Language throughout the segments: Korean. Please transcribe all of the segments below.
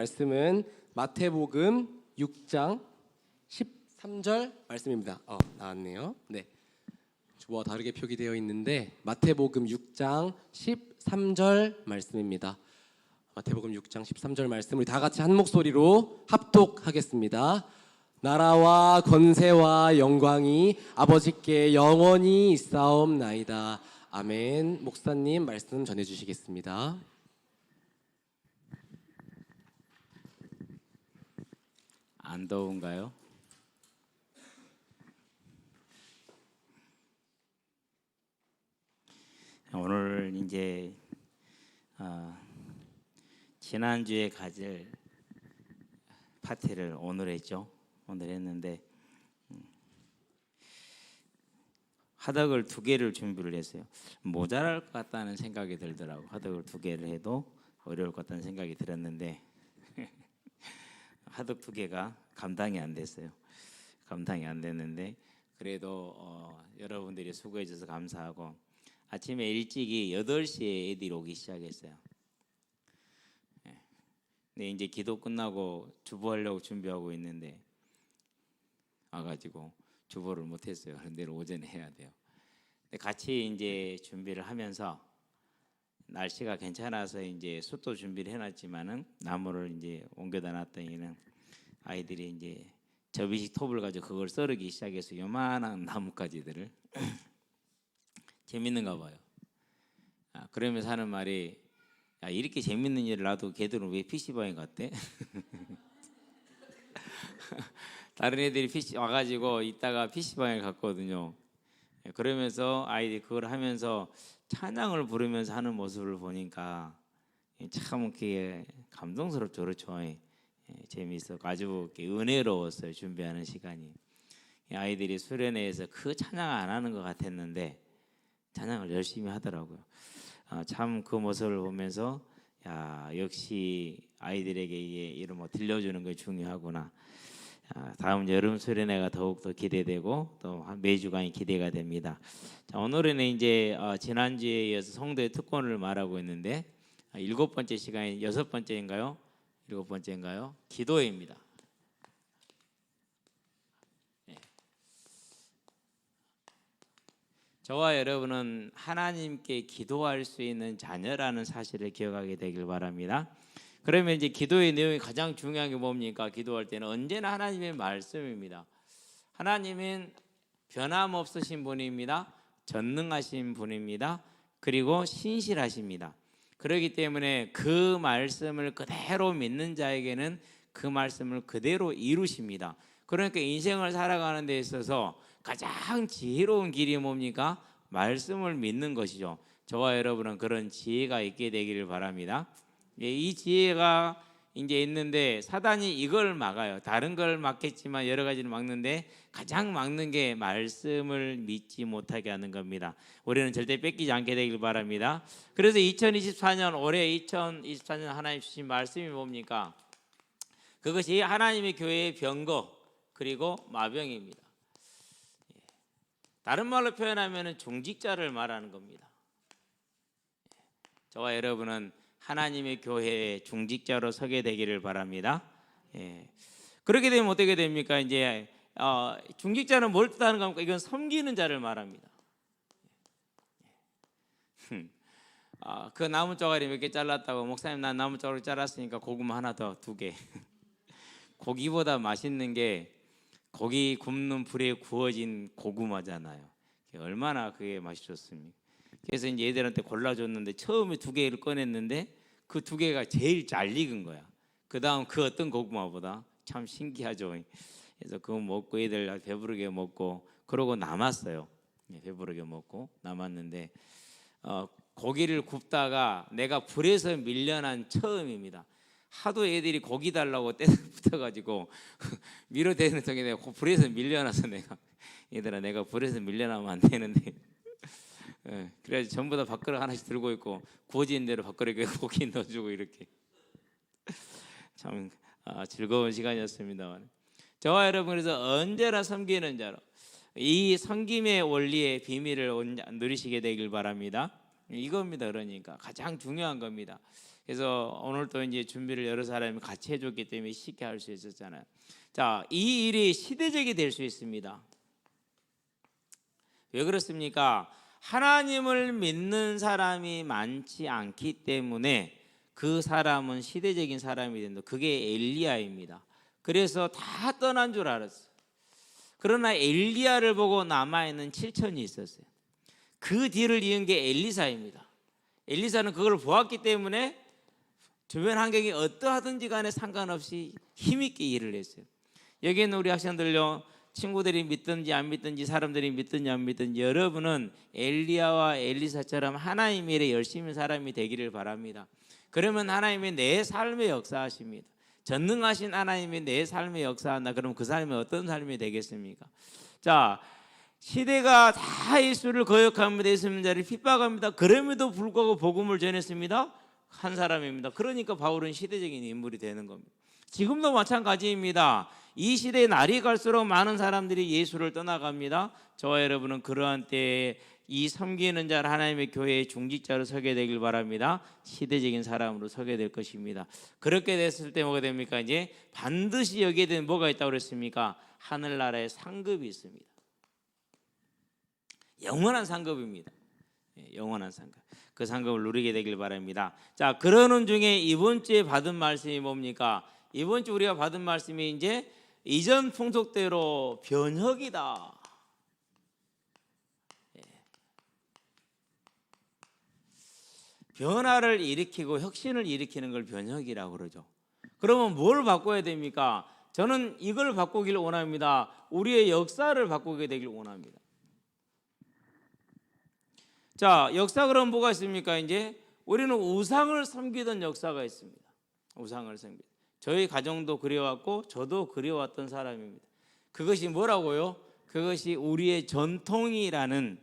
말씀은 마태복음 6장 13절 말씀입니다. 어, 나왔네요. 네. 주와 다르게 표기되어 있는데 마태복음 6장 13절 말씀입니다. 마태복음 6장 13절 말씀 우리 다 같이 한 목소리로 합독하겠습니다. 나라와 건세와 영광이 아버지께 영원히 있사옵나이다. 아멘. 목사님 말씀 전해 주시겠습니다. 안 더운가요? 오늘 이제 어, 지난주에 가질 파티를 오늘 했죠. 오늘 했는데 음, 화덕을 두 개를 준비를 했어요. 모자랄 것 같다는 생각이 들더라고. 화덕을 두 개를 해도 어려울 것 같다는 생각이 들었는데 하덕 두 개가 감당이 안 됐어요. 감당이 안 됐는데 그래도 어, 여러분들이 수고해 주셔서 감사하고 아침에 일찍이 8시에 애들이 오기 시작했어요. 예. 근데 이제 기도 끝나고 주부하려고 준비하고 있는데 와가지고 주부를 못했어요. 내일 오전에 해야 돼요. 같이 이제 준비를 하면서 날씨가 괜찮아서 이제 숯도 준비를 해놨지만은 나무를 이제 옮겨다 놨더니는 아이들이 이제 접이식 톱을 가지고 그걸 썰기 시작해서 요만한 나뭇가지들을 재밌는가 봐요. 아, 그러면서 하는 말이 야, 이렇게 재밌는 일을 놔도 걔들은 왜 PC방에 갔대? 다른 애들이 PC 와가지고 이따가 PC방에 갔거든요. 예, 그러면서 아이들이 그걸 하면서 찬양을 부르면서 하는 모습을 보니까 참 이렇게 감동스럽죠, 그렇죠? 예, 재미있어, 아주 은혜로웠어요 준비하는 시간이. 이 아이들이 수련회에서 그 찬양 안 하는 것 같았는데 찬양을 열심히 하더라고요. 아, 참그 모습을 보면서 야 역시 아이들에게 이게 이런 뭐 들려주는 게 중요하구나. 아, 다음 여름 수련회가 더욱 더 기대되고 또한 매주간이 기대가 됩니다. 자, 오늘은 이제 어, 지난주에 이어서 성도의 특권을 말하고 있는데 아, 일곱 번째 시간이 여섯 번째인가요? 일곱 번째인가요? 기도입니다. 네. 저와 여러분은 하나님께 기도할 수 있는 자녀라는 사실을 기억하게 되길 바랍니다. 그러면 이제 기도의 내용이 가장 중요한 게 뭡니까? 기도할 때는 언제나 하나님의 말씀입니다. 하나님은 변함없으신 분입니다. 전능하신 분입니다. 그리고 신실하십니다. 그렇기 때문에 그 말씀을 그대로 믿는 자에게는 그 말씀을 그대로 이루십니다. 그러니까 인생을 살아가는 데 있어서 가장 지혜로운 길이 뭡니까? 말씀을 믿는 것이죠. 저와 여러분은 그런 지혜가 있게 되기를 바랍니다. 예, 이 지혜가 이제 있는데 사단이 이걸 막아요. 다른 걸 막겠지만 여러 가지를 막는데 가장 막는 게 말씀을 믿지 못하게 하는 겁니다. 우리는 절대 뺏기지 않게 되길 바랍니다. 그래서 2024년 올해 2024년 하나님 주신 말씀이 뭡니까? 그것이 하나님의 교회의 병거 그리고 마병입니다. 예. 다른 말로 표현하면 중직자를 말하는 겁니다. 예. 저와 여러분은 하나님의 교회의 중직자로 서게 되기를 바랍니다. 예. 그렇게 되면 어떻게 됩니까? 이제 어, 중직자는 뭘 뜻하는 겁니까? 이건 섬기는 자를 말합니다. 예. 아, 그 나무 쪼가리 몇 개 잘랐다고 목사님 난 나무 쪼가리 잘랐으니까 고구마 하나 더 두 개. 고기보다 맛있는 게 고기 굽는 불에 구워진 고구마잖아요. 얼마나 그게 맛이 좋습니까? 그래서 이제 얘들한테 골라줬는데 처음에 두 개를 꺼냈는데 그 두 개가 제일 잘 익은 거야. 그 다음 그 어떤 고구마보다 참 신기하죠. 그래서 그거 먹고 애들 배부르게 먹고 그러고 남았어요. 예, 배부르게 먹고 남았는데 어, 고기를 굽다가 내가 불에서 밀려난 처음입니다. 하도 애들이 고기 달라고 떼 붙어가지고 밀어대는 중에 내가 불에서 밀려나서 내가 얘들아 내가 불에서 밀려나면 안 되는데 예, 그래서 전부 다 밥그릇 하나씩 들고 있고 구워진 대로 밥그릇에 고기 넣어주고 이렇게 참 아, 즐거운 시간이었습니다. 저와 여러분 그래서 언제나 섬기는 자로 이 섬김의 원리의 비밀을 누리시게 되길 바랍니다. 이겁니다. 그러니까 가장 중요한 겁니다. 그래서 오늘 또 이제 준비를 여러 사람이 같이 해줬기 때문에 쉽게 할 수 있었잖아요. 자, 이 일이 시대적이 될 수 있습니다. 왜 그렇습니까? 하나님을 믿는 사람이 많지 않기 때문에 그 사람은 시대적인 사람이 된다. 그게 엘리야입니다. 그래서 다 떠난 줄 알았어요. 그러나 엘리야를 보고 남아 있는 7천이 있었어요. 그 뒤를 이은 게 엘리사입니다. 엘리사는 그걸 보았기 때문에 주변 환경이 어떠하든지 간에 상관없이 힘있게 일을 했어요. 여기는 우리 학생들요 친구들이 믿든지 안 믿든지 사람들이 믿든지 안 믿든지 여러분은 엘리야와 엘리사처럼 하나님 일에 열심히 사람이 되기를 바랍니다. 그러면 하나님이 내 삶에 역사하십니다. 전능하신 하나님이 내 삶에 역사한다. 그럼 그 삶이 어떤 삶이 되겠습니까? 자, 시대가 다 예수를 거역합니다. 예수님 자를 핍박합니다. 그럼에도 불구하고 복음을 전했습니다. 한 사람입니다. 그러니까 바울은 시대적인 인물이 되는 겁니다. 지금도 마찬가지입니다. 이 시대의 날이 갈수록 많은 사람들이 예수를 떠나갑니다. 저와 여러분은 그러한 때에 이 섬기는 자 하나님의 교회의 중직자로 서게 되길 바랍니다. 시대적인 사람으로 서게 될 것입니다. 그렇게 됐을 때 뭐가 됩니까? 이제 반드시 여기에 대한 뭐가 있다고 그랬습니까? 하늘나라의 상급이 있습니다. 영원한 상급입니다. 예, 영원한 상급. 그 상급을 누리게 되길 바랍니다. 자, 그러는 중에 이번 주에 받은 말씀이 뭡니까? 이번 주 우리가 받은 말씀이 이제 이전 풍속대로 변혁이다. 예. 변화를 일으키고 혁신을 일으키는 걸 변혁이라고 그러죠. 그러면 뭘 바꿔야 됩니까? 저는 이걸 바꾸길 원합니다. 우리의 역사를 바꾸게 되길 원합니다. 자, 역사 그럼 뭐가 있습니까? 이제 우리는 우상을 섬기던 역사가 있습니다. 우상을 섬기. 저희 가정도 그려왔고 저도 그려왔던 사람입니다. 그것이 뭐라고요? 그것이 우리의 전통이라는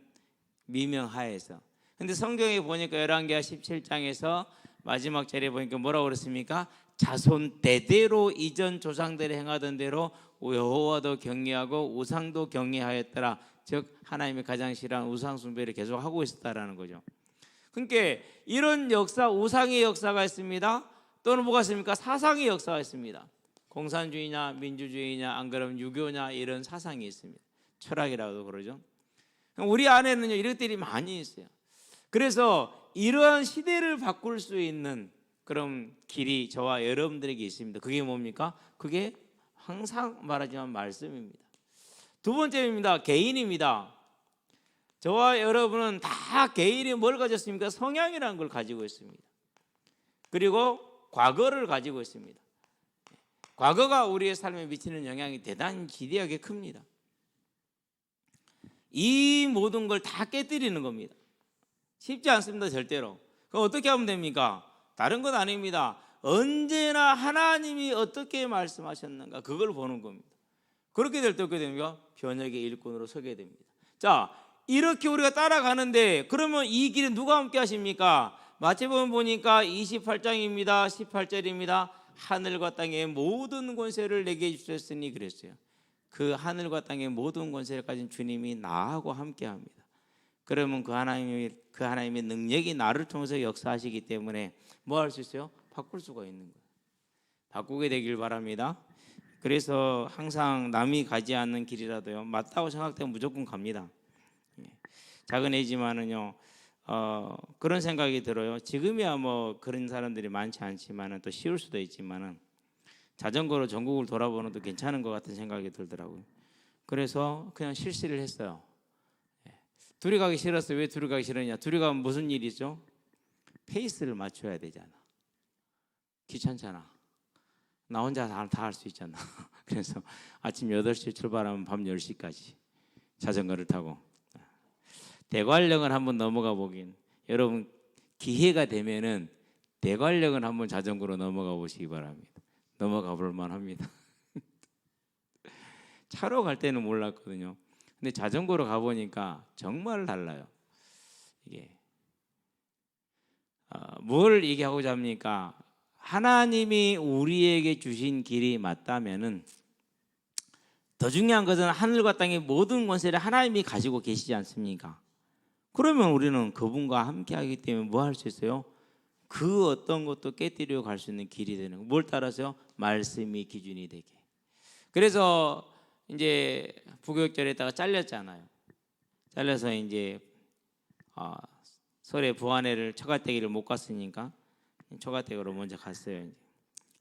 미명하에서. 근데 성경에 보니까 열왕기하 17장에서 마지막 자리에 보니까 뭐라고 그랬습니까? 자손 대대로 이전 조상들이 행하던 대로 여호와도 경외하고 우상도 경외하였더라. 즉 하나님의 가장 싫어하는 우상 숭배를 계속 하고 있었다라는 거죠. 그러니까 이런 역사 우상의 역사가 있습니다. 또는 뭐가 있습니까? 사상의 역사가 있습니다. 공산주의냐 민주주의냐 안 그러면 유교냐 이런 사상이 있습니다. 철학이라고 그러죠. 우리 안에는요 이것들이 많이 있어요. 그래서 이러한 시대를 바꿀 수 있는 그런 길이 저와 여러분들에게 있습니다. 그게 뭡니까? 그게 항상 말하지만 말씀입니다. 두 번째입니다. 개인입니다. 저와 여러분은 다 개인이 뭘 가졌습니까? 성향이라는 걸 가지고 있습니다. 그리고 과거를 가지고 있습니다. 과거가 우리의 삶에 미치는 영향이 대단히 기대하게 큽니다. 이 모든 걸 다 깨뜨리는 겁니다. 쉽지 않습니다, 절대로. 그럼 어떻게 하면 됩니까? 다른 건 아닙니다. 언제나 하나님이 어떻게 말씀하셨는가 그걸 보는 겁니다. 그렇게 될 때 어떻게 됩니까? 변혁의 일꾼으로 서게 됩니다. 자, 이렇게 우리가 따라가는데 그러면 이 길에 누가 함께 하십니까? 마태복음 보니까 28장입니다. 18절입니다. 하늘과 땅의 모든 권세를 내게 주셨으니 그랬어요. 그 하늘과 땅의 모든 가진 주님이 나하고 함께 합니다. 그러면 그 하나님이 그 하나님의 능력이 나를 통해서 역사하시기 때문에 뭐 할 수 있어요? 바꿀 수가 있는 거예요. 바꾸게 되길 바랍니다. 그래서 항상 남이 가지 않는 길이라도요 맞다고 생각되면 무조건 갑니다. 예. 작은 애지만은요 어, 그런 생각이 들어요. 지금이야 뭐 그런 사람들이 많지 않지만은 또 쉬울 수도 있지만은 자전거로 전국을 돌아보는 것도 괜찮은 것 같은 생각이 들더라고요. 그래서 그냥 실시를 했어요. 예. 둘이 가기 싫었어요. 왜 둘이 가기 싫었냐? 둘이 가면 무슨 일이죠? 페이스를 맞춰야 되잖아. 귀찮잖아. 나 혼자 다 할 수 있잖아. 그래서 아침 8시에 출발하면 밤 10시까지 자전거를 타고 대관령을 한번 넘어가 보긴 여러분 기회가 되면은 대관령을 한번 자전거로 넘어가 보시기 바랍니다. 넘어가 볼 만합니다. 차로 갈 때는 몰랐거든요. 근데 자전거로 가 보니까 정말 달라요. 이게 어, 뭘 얘기하고자 합니까? 하나님이 우리에게 주신 길이 맞다면은 더 중요한 것은 하늘과 땅의 모든 권세를 하나님이 가지고 계시지 않습니까? 그러면 우리는 그분과 함께 하기 때문에 뭐 할 수 있어요? 그 어떤 것도 깨뜨려 갈 수 있는 길이 되는 거. 뭘 따라서요? 말씀이 기준이 되게. 그래서 이제 부교육절에다가 잘렸잖아요. 잘려서 이제 아, 설에 부안회를 처가댁기를 못 갔으니까 처가댁으로 먼저 갔어요. 이제.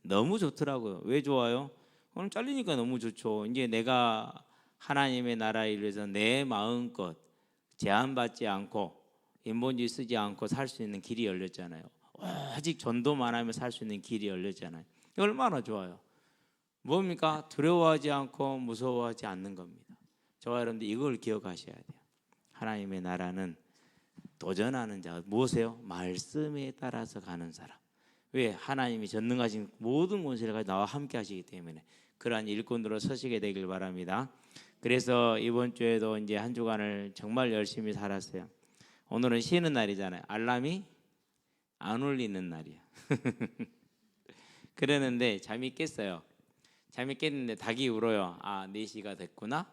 너무 좋더라고요. 왜 좋아요? 오늘 잘리니까 너무 좋죠. 이제 내가 하나님의 나라를 위해서 내 마음껏 제한받지 않고 인본주의 쓰지 않고 살 수 있는 길이 열렸잖아요. 오직 전도만 하면 살 수 있는 길이 열렸잖아요. 얼마나 좋아요. 뭡니까? 두려워하지 않고 무서워하지 않는 겁니다. 저와 여러분들 이걸 기억하셔야 돼요. 하나님의 나라는 도전하는 자 무엇이에요? 말씀에 따라서 가는 사람. 왜 하나님이 전능하신 모든 권세를 가지고 나와 함께 하시기 때문에 그러한 일꾼으로 서시게 되길 바랍니다. 그래서 이번 주에도 이제 한 주간을 정말 열심히 살았어요. 오늘은 쉬는 날이잖아요. 알람이 안 울리는 날이야. 그러는데 잠이 깼어요. 잠이 깼는데 닭이 울어요. 아, 4시가 됐구나.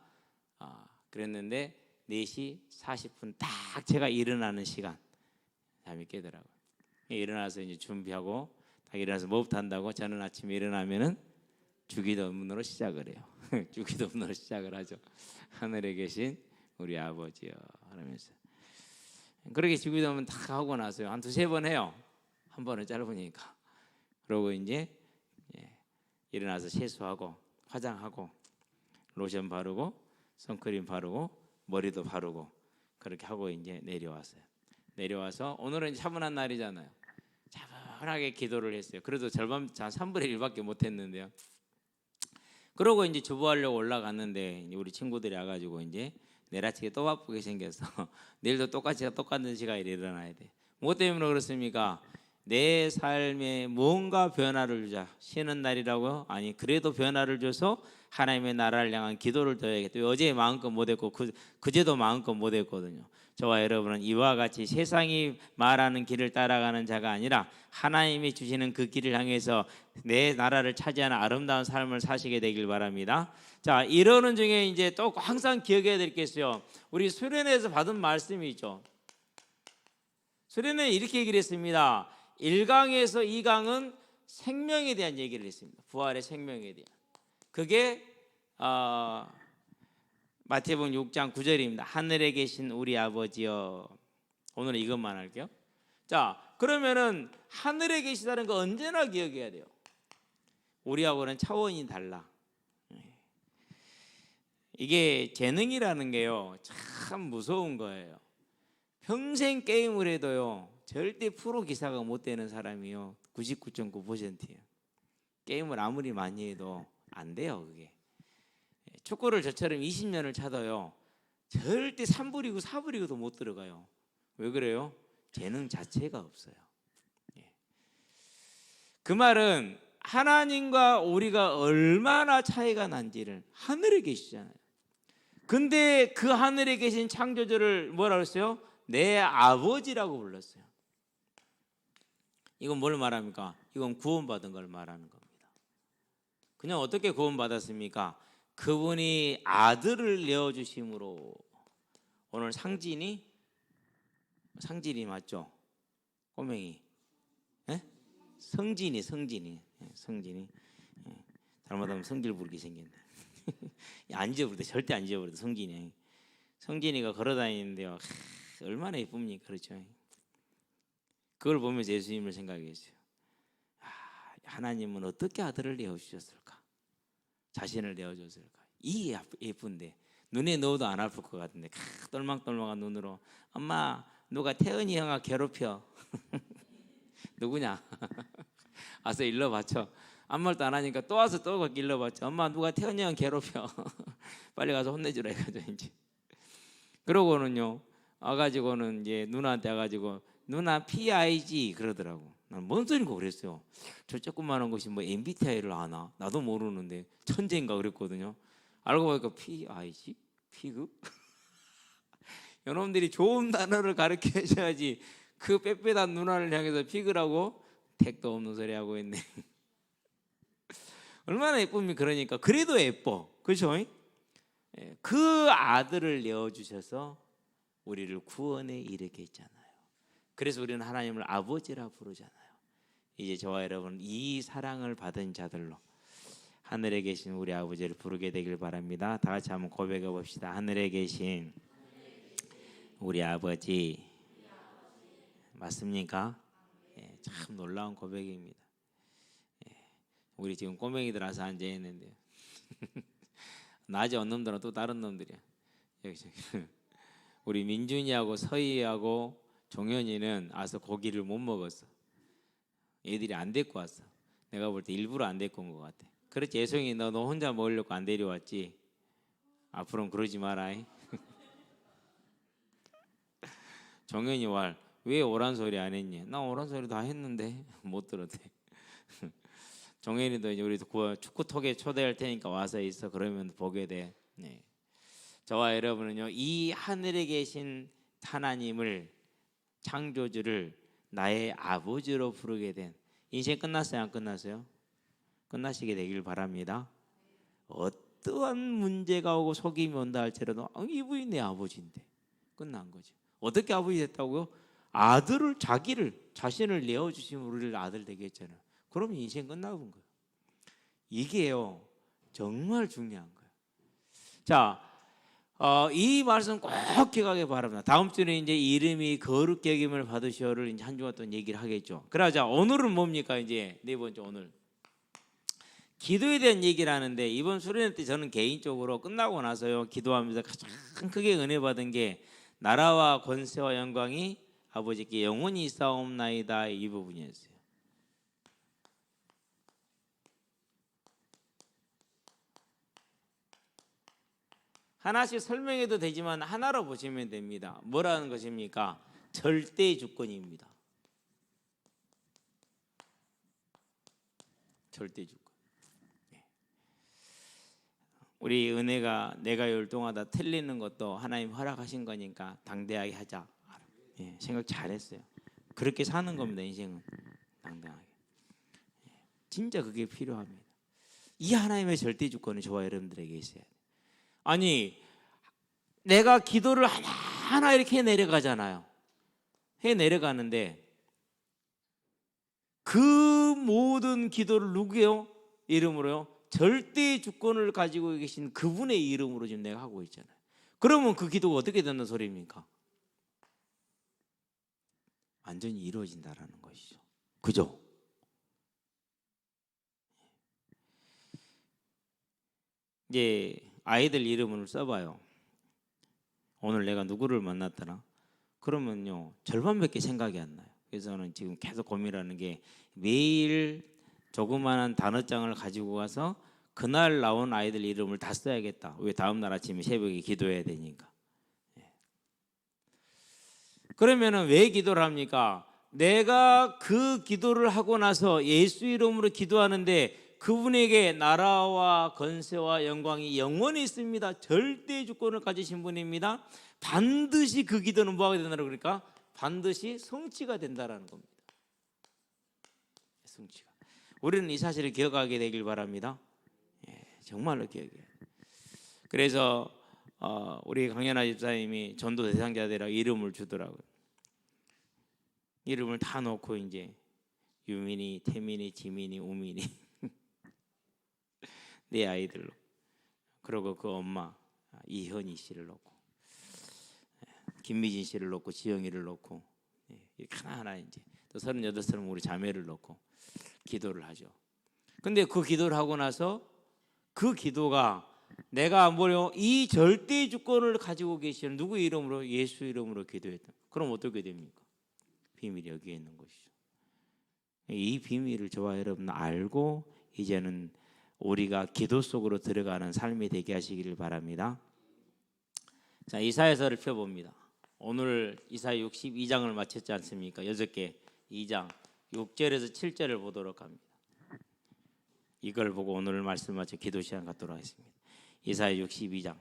아, 그랬는데 4시 40분 딱 제가 일어나는 시간 잠이 깨더라고요. 일어나서 이제 준비하고 딱 일어나서 뭐부터 한다고 저는 아침에 일어나면은 주기도문으로 시작을 해요. 주기도문으로 시작을 하죠. 하늘에 계신 우리 아버지요 하면서 그렇게 주기도문 딱 하고 나서요 한 두세 번 해요. 한 번은 짧으니까 그러고 이제 예, 일어나서 세수하고 화장하고 로션 바르고 선크림 바르고 머리도 바르고 그렇게 하고 이제 내려왔어요. 내려와서 오늘은 차분한 날이잖아요. 차분하게 기도를 했어요. 그래도 절반 한 3분의 1밖에 못 했는데요. 그러고 이제 주부하려고 올라갔는데 우리 친구들이 와가지고 이제 내일 아침에 또 바쁘게 생겨서 내일도 똑같이 똑같은 시간에 일어나야 돼. 뭐 때문에 그렇습니까? 내 삶에 뭔가 변화를 주자. 쉬는 날이라고요? 아니 그래도 변화를 줘서 하나님의 나라를 향한 기도를 더 해야겠다. 어제 마음껏 못했고 그, 그제도 마음껏 못했거든요. 저와 여러분은 이와 같이 세상이 말하는 길을 따라가는 자가 아니라 하나님이 주시는 그 길을 향해서 내 나라를 차지하는 아름다운 삶을 사시게 되길 바랍니다. 자, 이러는 중에 이제 또 항상 기억해야 될 게 있어요. 우리 수련회에서 받은 말씀이 있죠. 수련회 이렇게 얘기를 했습니다. 1강에서 2강은 생명에 대한 얘기를 했습니다. 부활의 생명에 대한. 그게 어, 마태복음 6장 9절입니다. 하늘에 계신 우리 아버지여. 오늘은 이것만 할게요. 자, 그러면은 하늘에 계시다는 거 언제나 기억해야 돼요. 우리하고는 차원이 달라. 이게 재능이라는 게요. 참 무서운 거예요. 평생 게임을 해도요. 절대 프로 기사가 못 되는 사람이요. 99.9%예요. 게임을 아무리 많이 해도 안 돼요, 그게. 축구를 저처럼 20년을 차도요. 절대 3부리고 4부리고도 못 들어가요. 왜 그래요? 재능 자체가 없어요. 예. 그 말은 하나님과 우리가 얼마나 차이가 난지를 하늘에 계시잖아요. 근데 그 하늘에 계신 창조주를 뭐라 그랬어요? 내 아버지라고 불렀어요. 이건 뭘 말합니까? 이건 구원받은 걸 말하는 겁니다. 그냥 어떻게 구원받았습니까? 그분이 아들을 내어 주심으로 오늘 상진이 상진이 맞죠? 꼬맹이 예? 성진이 성진이 예, 성진이 예. 잘못하면 성질 부르게 생겼네. 안 잊어버려 절대 안 잊어버려 성진이 성진이가 걸어다니는데요. 하, 얼마나 예쁩니까 그렇죠? 그걸 보면서 예수님을 생각했어요. 아, 하나님은 어떻게 아들을 내어 주셨을까? 자신을 내어줬을까? 이 예쁜데 눈에 넣어도 안 아플 것 같은데 캬, 똘망똘망한 눈으로 엄마 누가 태은이 형아 괴롭혀 누구냐? 와서 일러봤죠. 아무 말도 안 하니까 또 와서 또 일러봤죠. 엄마 누가 태은이 형 괴롭혀 빨리 가서 혼내주라 해가지고 이제 그러고는요 와가지고는 이제 누나한테 와가지고 누나 PIG 그러더라고. 난 뭔 소리인가 그랬어요. 저 조그마한 것이 뭐 MBTI를 아나? 나도 모르는데 천재인가 그랬거든요. 알고 보니까 PIG? 피그? 여러분들이 좋은 단어를 가르쳐 줘야지 그 빽빽한 누나를 향해서 피그라고 택도 없는 소리 하고 있네. 얼마나 예쁩니까? 그러니까 그래도 예뻐. 그렇죠? 예, 그 아들을 내어 주셔서 우리를 구원에 이르게 했잖아요. 그래서 우리는 하나님을 아버지라 부르잖아요. 이제 저와 여러분 이 사랑을 받은 자들로 하늘에 계신 우리 아버지를 부르게 되길 바랍니다. 다 같이 한번 고백해 봅시다. 하늘에 계신 우리 아버지 맞습니까? 예, 참 놀라운 고백입니다. 예, 우리 지금 꼬맹이들 와서 앉아 있는데 낮에 온 놈들은 또 다른 놈들이야. 여기. 우리 민준이하고 서희하고 종현이는 와서 고기를 못 먹었어. 애들이 안 데리고 왔어. 내가 볼 때 일부러 안 데리고 온 것 같아. 그렇지 예송이 너, 너 혼자 먹으려고 안 데려왔지. 앞으로는 그러지 마라. 종현이 왈 왜 오란 소리 안 했니? 나 오란 소리 다 했는데 못 들었대. 종현이도 이제 우리 그 축구톡에 초대할 테니까 와서 있어 그러면 보게 돼. 네. 저와 여러분은요 이 하늘에 계신 하나님을 창조주를 나의 아버지로 부르게 된 인생 끝났어요 안 끝났어요? 끝나시게 되길 바랍니다. 어떠한 문제가 오고 속임이 온다 할지라도 아, 이분이 내 아버지인데 끝난 거죠. 어떻게 아버지 됐다고요? 아들을 자기를 자신을 내어 주신 우리를 아들 되게 했잖아요. 그러면 인생 끝나본 거예요. 이게요 정말 중요한 거예요. 자, 어, 이 말씀 꼭 기억하기 바랍니다. 다음 주는 이제 이름이 거룩 여김을 받으시오를 이제 한 주간 동안 얘기를 하겠죠. 그러자 오늘은 뭡니까 이제 네 번째 오늘 기도에 대한 얘기를 하는데 이번 수련회 때 저는 개인적으로 끝나고 나서요 기도하면서 가장 크게 은혜 받은 게 나라와 권세와 영광이 아버지께 영원히 있사옵나이다 이 부분이었어요. 하나씩 설명해도 되지만 하나로 보시면 됩니다. 뭐라는 것입니까? 절대 주권입니다. 절대 주권. 예. 우리 은혜가 내가 율동하다 틀리는 것도 하나님 허락하신 거니까 당대하게 하자. 예, 생각 잘했어요. 그렇게 사는 겁니다. 인생은 당당하게. 예, 진짜 그게 필요합니다. 이 하나님의 절대 주권이 저와 여러분들에게 있어야 돼요. 아니 내가 기도를 하나하나 이렇게 내려가잖아요. 해 내려가는데 그 모든 기도를 누구요? 이름으로요. 절대 주권을 가지고 계신 그분의 이름으로 지금 내가 하고 있잖아요. 그러면 그 기도가 어떻게 되는 소리입니까? 완전히 이루어진다라는 것이죠. 그죠? 이제 아이들 이름을 써봐요. 오늘 내가 누구를 만났더라. 그러면요 절반밖에 생각이 안 나요. 그래서 저는 지금 계속 고민하는 게 매일 조그마한 단어장을 가지고 가서 그날 나온 아이들 이름을 다 써야겠다. 왜 다음 날 아침에 새벽에 기도해야 되니까. 예. 그러면은 왜 기도를 합니까? 내가 그 기도를 하고 나서 예수 이름으로 기도하는데 그분에게 나라와 건세와 영광이 영원히 있습니다. 절대 주권을 가지신 분입니다. 반드시 그 기도는 뭐가 된다고 그러니까 반드시 성취가 된다라는 겁니다. 성취가. 우리는 이 사실을 기억하게 되길 바랍니다. 예, 정말로 기억해요. 그래서 어, 우리 강연아 집사님이 전도 대상자들이라 이름을 주더라고요. 이름을 다 놓고 이제 유민이, 태민이, 지민이, 우민이 내 아이들로. 그리고 그 엄마 이현희 씨를 놓고 김미진 씨를 놓고 지영이를 놓고 예, 이렇게 하나하나 이제 또 서른여덟 살 우리 자매를 놓고 기도를 하죠. 근데 그 기도를 하고 나서 그 기도가 내가 뭐요 이 절대 주권을 가지고 계시는 누구 이름으로 예수 이름으로 기도했다. 그럼 어떻게 됩니까? 비밀이 여기에 있는 것이죠. 이 비밀을 저와 여러분 알고 이제는 우리가 기도 속으로 들어가는 삶이 되게 하시기를 바랍니다. 자, 이사야서를 펴 봅니다. 오늘 이사야 62장을 마쳤지 않습니까? 여섯 개 2장 6절에서 7절을 보도록 합니다. 이걸 보고 오늘 말씀 마쳐 기도 시간 갖도록 하겠습니다. 이사야 62장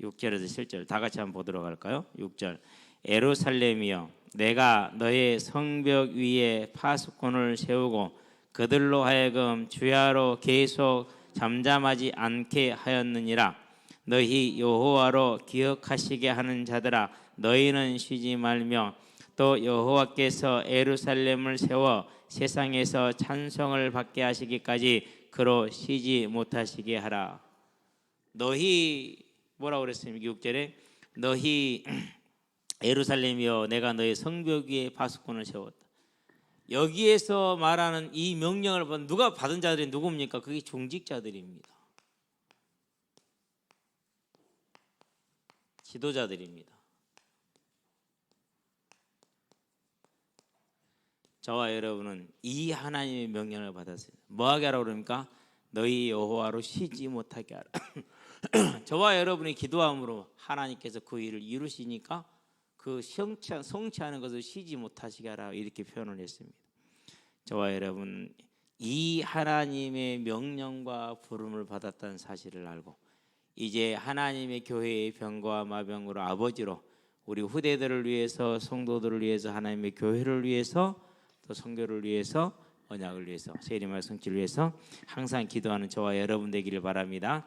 6절에서 7절 다 같이 한번 보도록 할까요? 6절 에루살렘이여 내가 너의 성벽 위에 파수꾼을 세우고 그들로 하여금 주야로 계속 잠잠하지 않게 하였느니라 너희 여호와로 기억하시게 하는 자들아 너희는 쉬지 말며 또 여호와께서 예루살렘을 세워 세상에서 찬송을 받게 하시기까지 그로 쉬지 못하시게 하라. 너희 뭐라고 그랬습니까? 6절에 너희 예루살렘이여 내가 너희 성벽 위에 파수꾼을 세웠다. 여기에서 말하는 이 명령을 받은 누가 받은 자들이 누굽니까? 그게 종직자들입니다. 지도자들입니다. 저와 여러분은 이 하나님의 명령을 받았어요. 뭐하게 하라고 그럽니까? 너희 여호와로 쉬지 못하게 하라. 저와 여러분이 기도함으로 하나님께서 그 일을 이루시니까 그 성취, 성취하는 것을 쉬지 못하시게 하라 이렇게 표현을 했습니다. 저와 여러분 이 하나님의 명령과 부름을 받았다는 사실을 알고 이제 하나님의 교회의 병과 마병으로 아버지로 우리 후대들을 위해서 성도들을 위해서 하나님의 교회를 위해서 또 성교를 위해서 언약을 위해서 세리말 성취를 위해서 항상 기도하는 저와 여러분 되기를 바랍니다.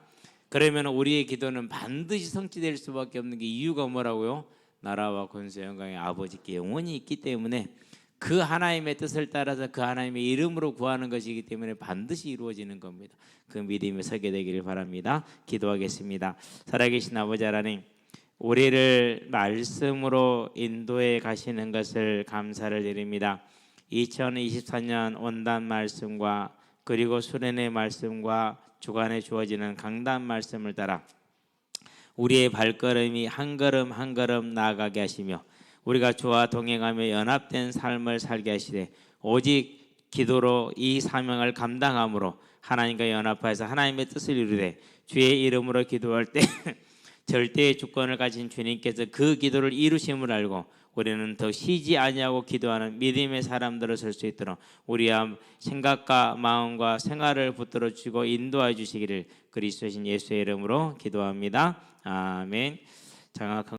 그러면 우리의 기도는 반드시 성취될 수밖에 없는 게 이유가 뭐라고요? 나라와 권세 영광의 아버지께 영원히 있기 때문에 그 하나님의 뜻을 따라서 그 하나님의 이름으로 구하는 것이기 때문에 반드시 이루어지는 겁니다. 그 믿음에 서게 되기를 바랍니다. 기도하겠습니다. 살아계신 아버지 하나님, 우리를 말씀으로 인도해 가시는 것을 감사를 드립니다. 2024년 원단 말씀과 그리고 수련의 말씀과 주간에 주어지는 강단 말씀을 따라 우리의 발걸음이 한 걸음 한 걸음 나아가게 하시며 우리가 주와 동행하며 연합된 삶을 살게 하시되 오직 기도로 이 사명을 감당함으로 하나님과 연합하여서 하나님의 뜻을 이루되 주의 이름으로 기도할 때 절대의 주권을 가진 주님께서 그 기도를 이루심을 알고 우리는 더 쉬지 아니하고 기도하는 믿음의 사람들을 설 수 있도록 우리의 생각과 마음과 생활을 붙들어 주고 인도해 주시기를 그리스도신 예수의 이름으로 기도합니다. 아멘. 장악한